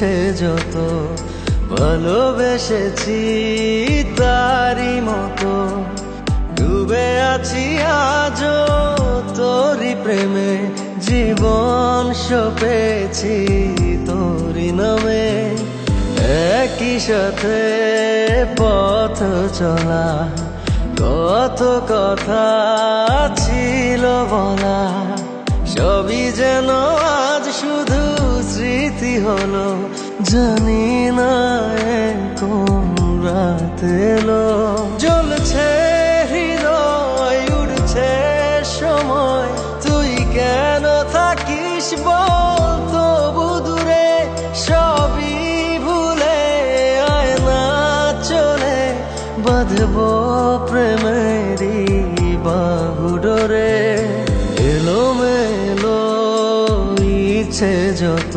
ইচ্ছে যত, ভালোবেসেছি তারি মতো। ডুবে আছি আজ তোরি প্রেমে, জীবন সপেছি তোরি নামে। একই সাথে পথ চলা, কত কথা ছিল বলা, সবই যেন আজ শুধু স্মৃতি হলো, জানি না কোন রাত এলো। জ্বলছে হৃদয়, উড়ছে সময়। তুই কেন থাকিস বল তবু সবই ভুলে আয় না চলে। বাঁধব প্রেমেরই বাহুডোরে। এলো মেলো ইচ্ছে যত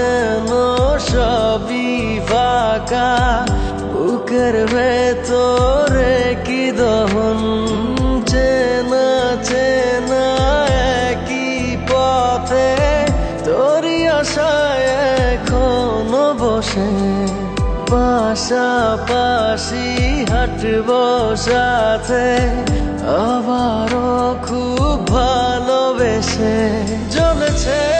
যেন সবই ফাঁকা? বুকের ভেতরে কি দহন? চেনা চেনা একই পথে। তোরই আশায় এখনও বসে। পাশাপাশি হাঁটব সাথে। আবারও খুব ভালোবেসে। জ্বলছে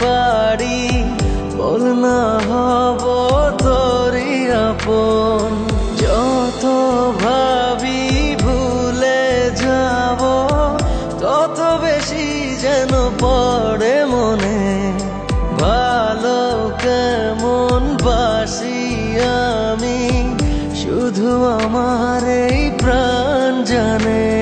পারি, বল না হব তোরি আপন। যত ভাবি ভুলে যাব, তত বেশি যেন পড়ে মনে। ভালো কেমন বাসি আমি, শুধু আমার এই প্রাণ জানে।